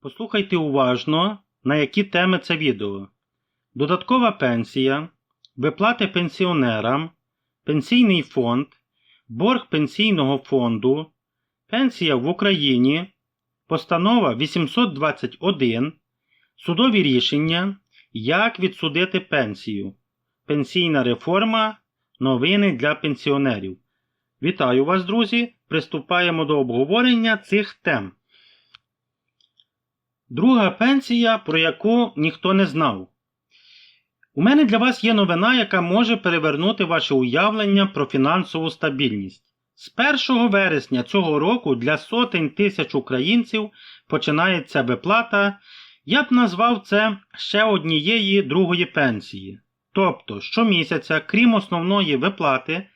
Послухайте уважно, на які теми це відео. Додаткова пенсія, виплати пенсіонерам, пенсійний фонд, борг пенсійного фонду, пенсія в Україні, постанова 821, судові рішення, як відсудити пенсію, пенсійна реформа, новини для пенсіонерів. Вітаю вас, друзі! Приступаємо до обговорення цих тем. Друга пенсія, про яку ніхто не знав. У мене для вас є новина, яка може перевернути ваше уявлення про фінансову стабільність. З 1 вересня цього року для сотень тисяч українців починається виплата, я б назвав це ще однієї другої пенсії. Тобто, щомісяця, крім основної виплати,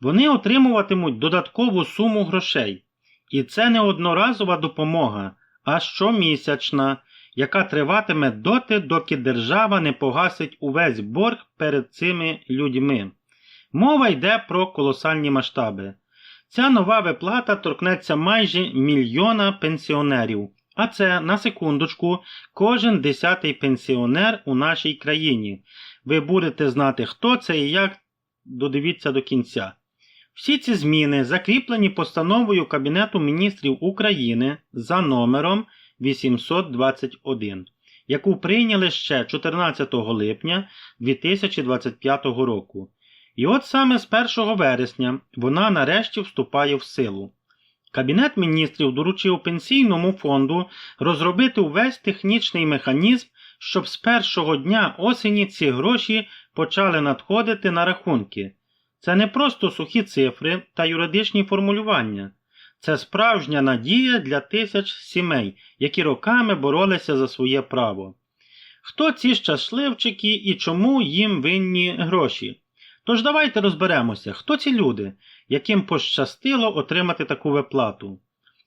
вони отримуватимуть додаткову суму грошей. І це не одноразова допомога, а щомісячна, яка триватиме доти, доки держава не погасить увесь борг перед цими людьми. Мова йде про колосальні масштаби. Ця нова виплата торкнеться майже мільйона пенсіонерів. А це, на секундочку, кожен десятий пенсіонер у нашій країні. Ви будете знати, хто це і як додивіться до кінця. Всі ці зміни закріплені постановою Кабінету міністрів України за номером 821, яку прийняли ще 14 липня 2025 року. І от саме з 1 вересня вона нарешті вступає в силу. Кабінет міністрів доручив пенсійному фонду розробити увесь технічний механізм, щоб з першого дня осені ці гроші почали надходити на рахунки. Це не просто сухі цифри та юридичні формулювання. Це справжня надія для тисяч сімей, які роками боролися за своє право. Хто ці щасливчики і чому їм винні гроші? Тож давайте розберемося, хто ці люди, яким пощастило отримати таку виплату.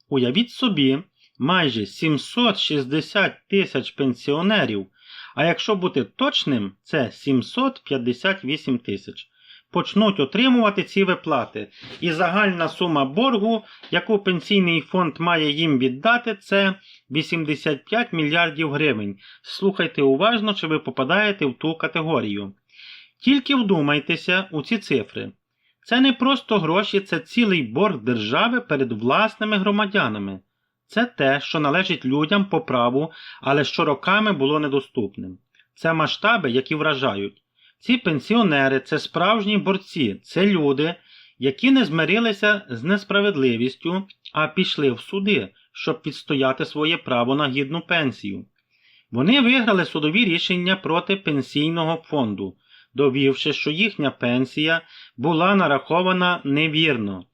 Уявіть собі, майже 760 тисяч пенсіонерів, а якщо бути точним, це 758 тисяч почнуть отримувати ці виплати. І загальна сума боргу, яку пенсійний фонд має їм віддати, це 85 мільярдів гривень. Слухайте уважно, чи ви попадаєте в ту категорію. Тільки вдумайтеся у ці цифри. Це не просто гроші, це цілий борг держави перед власними громадянами. Це те, що належить людям по праву, але що роками було недоступним. Це масштаби, які вражають. Ці пенсіонери це справжні борці, це люди, які не змирилися з несправедливістю, а пішли в суди, щоб відстояти своє право на гідну пенсію. Вони виграли судові рішення проти пенсійного фонду, довівши, що їхня пенсія була нарахована невірно,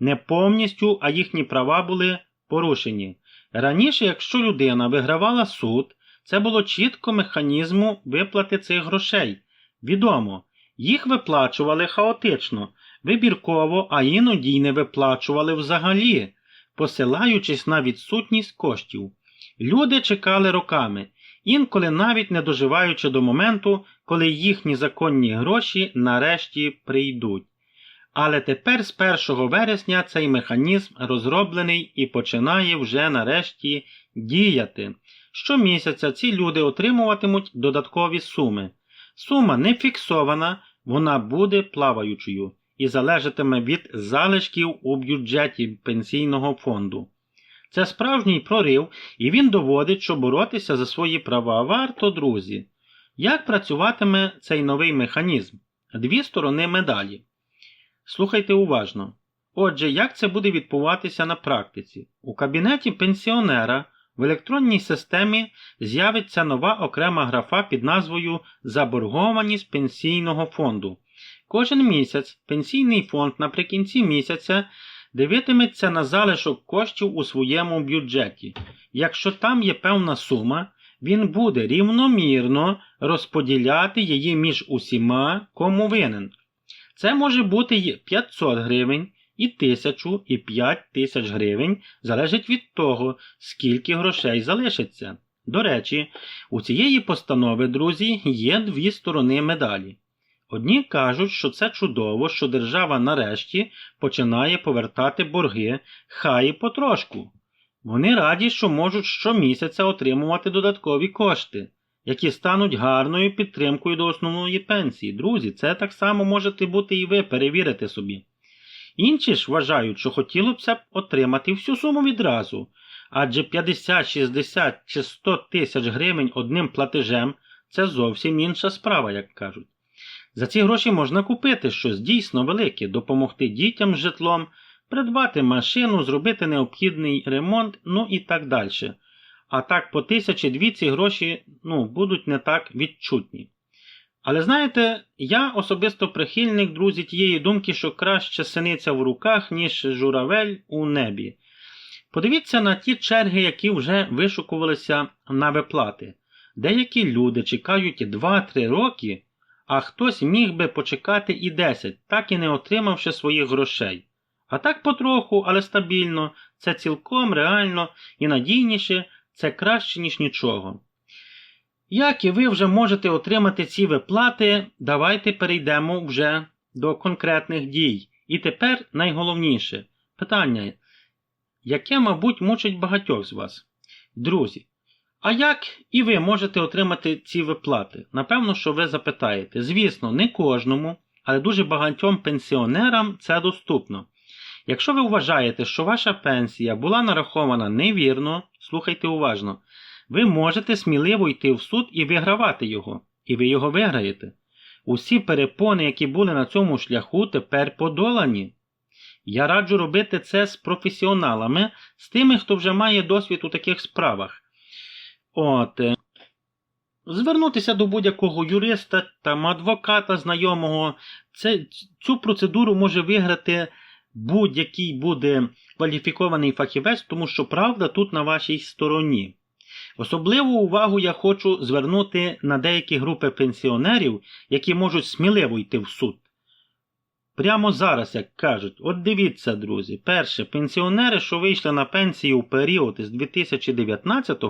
не повністю, а їхні права були порушені. Раніше, якщо людина вигравала суд, це було чітко механізму виплати цих грошей. Відомо, їх виплачували хаотично, вибірково, а іноді й не виплачували взагалі, посилаючись на відсутність коштів. Люди чекали роками, інколи навіть не доживаючи до моменту, коли їхні законні гроші нарешті прийдуть. Але тепер з 1 вересня цей механізм розроблений і починає вже нарешті діяти. Щомісяця ці люди отримуватимуть додаткові суми. Сума не фіксована, вона буде плаваючою і залежатиме від залишків у бюджеті пенсійного фонду. Це справжній прорив, і він доводить, що боротися за свої права варто, друзі. Як працюватиме цей новий механізм? Дві сторони медалі. Слухайте уважно. Отже, як це буде відбуватися на практиці? У кабінеті пенсіонера в електронній системі з'явиться нова окрема графа під назвою Заборгованість пенсійного фонду. Кожен місяць пенсійний фонд наприкінці місяця дивитиметься на залишок коштів у своєму бюджеті. Якщо там є певна сума, він буде рівномірно розподіляти її між усіма, кому винен. Це може бути 500 гривень, і тисячу, і п'ять тисяч гривень залежить від того, скільки грошей залишиться. До речі, у цієї постанови, друзі, є дві сторони медалі. Одні кажуть, що це чудово, що держава нарешті починає повертати борги, хай і потрошку. Вони раді, що можуть щомісяця отримувати додаткові кошти, які стануть гарною підтримкою до основної пенсії. Друзі, це так само можете бути і ви, перевірите собі. Інші ж вважають, що хотілося б отримати всю суму відразу, адже 50, 60 чи 100 тисяч гривень одним платежем це зовсім інша справа, як кажуть. За ці гроші можна купити щось дійсно велике, допомогти дітям з житлом, придбати машину, зробити необхідний ремонт, ну і так далі. А так по тисячі дві ці гроші ну, будуть не так відчутні. Але знаєте, я особисто прихильник, друзі, тієї думки, що краще синиця в руках, ніж журавель у небі. Подивіться на ті черги, які вже вишукувалися на виплати. Деякі люди чекають 2-3 роки, а хтось міг би почекати і 10, так і не отримавши своїх грошей. А так потроху, але стабільно, це цілком реально і надійніше, це краще, ніж нічого. Як і ви вже можете отримати ці виплати, давайте перейдемо вже до конкретних дій. І тепер найголовніше питання, яке, мабуть, мучить багатьох з вас. Друзі, а як і ви можете отримати ці виплати? Напевно, що ви запитаєте. Звісно, не кожному, але дуже багатьом пенсіонерам це доступно. Якщо ви вважаєте, що ваша пенсія була нарахована невірно, слухайте уважно, ви можете сміливо йти в суд і вигравати його, і ви його виграєте. Усі перепони, які були на цьому шляху, тепер подолані. Я раджу робити це з професіоналами, з тими, хто вже має досвід у таких справах. От. е, Звернутися до будь-якого юриста там, адвоката знайомого. Це, Цю процедуру може виграти будь-який буде кваліфікований фахівець, тому що правда тут на вашій стороні. Особливу увагу я хочу звернути на деякі групи пенсіонерів, які можуть сміливо йти в суд. Прямо зараз, як кажуть, от дивіться, друзі, перше, пенсіонери, що вийшли на пенсію у період з 2019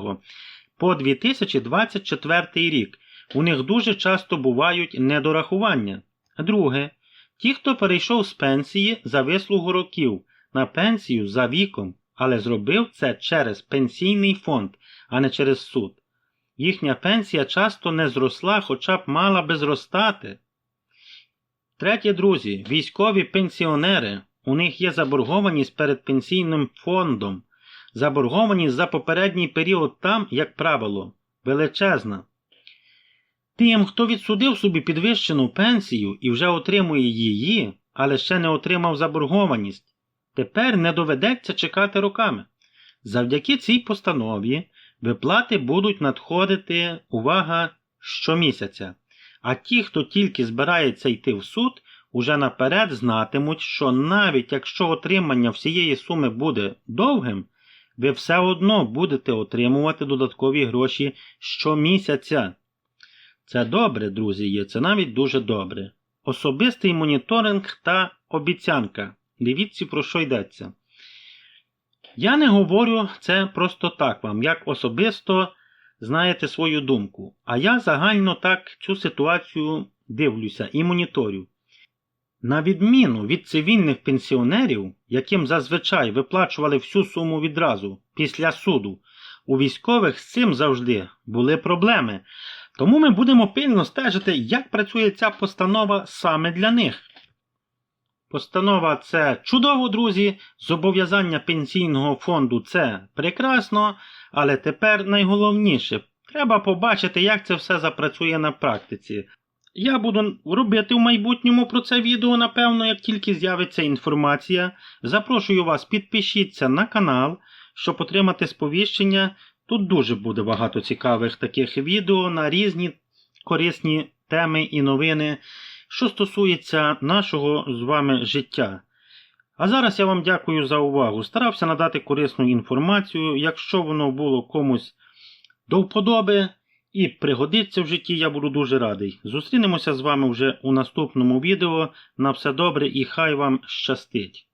по 2024 рік, у них дуже часто бувають недорахування. Друге, ті, хто перейшов з пенсії за вислугу років на пенсію за віком, але зробив це через пенсійний фонд, а не через суд. Їхня пенсія часто не зросла, хоча б мала би зростати. Третє, друзі, військові пенсіонери. У них є заборгованість перед пенсійним фондом. Заборгованість за попередній період там, як правило, величезна. Тим, хто відсудив собі підвищену пенсію і вже отримує її, але ще не отримав заборгованість, тепер не доведеться чекати роками. Завдяки цій постанові виплати будуть надходити, увага, щомісяця. А ті, хто тільки збирається йти в суд, уже наперед знатимуть, що навіть якщо отримання всієї суми буде довгим, ви все одно будете отримувати додаткові гроші щомісяця. Це добре, друзі, є, це навіть дуже добре. Особистий моніторинг та обіцянка. Дивіться, про що йдеться. Я не говорю це просто так вам, як особисто знаєте свою думку. А я загально так цю ситуацію дивлюся і моніторю. На відміну від цивільних пенсіонерів, яким зазвичай виплачували всю суму відразу після суду, у військових з цим завжди були проблеми. Тому ми будемо пильно стежити, як працює ця постанова саме для них. Постанова це чудово, друзі. Зобов'язання пенсійного фонду це прекрасно, але тепер найголовніше треба побачити, як це все запрацює на практиці. Я буду робити в майбутньому про це відео, напевно, як тільки з'явиться інформація. Запрошую вас, підпишіться на канал, щоб отримати сповіщення. Тут дуже буде багато цікавих таких відео на різні корисні теми і новини, що стосується нашого з вами життя. А зараз я вам дякую за увагу. Старався надати корисну інформацію. Якщо воно було комусь до вподоби і пригодиться в житті, я буду дуже радий. Зустрінемося з вами вже у наступному відео. На все добре і хай вам щастить!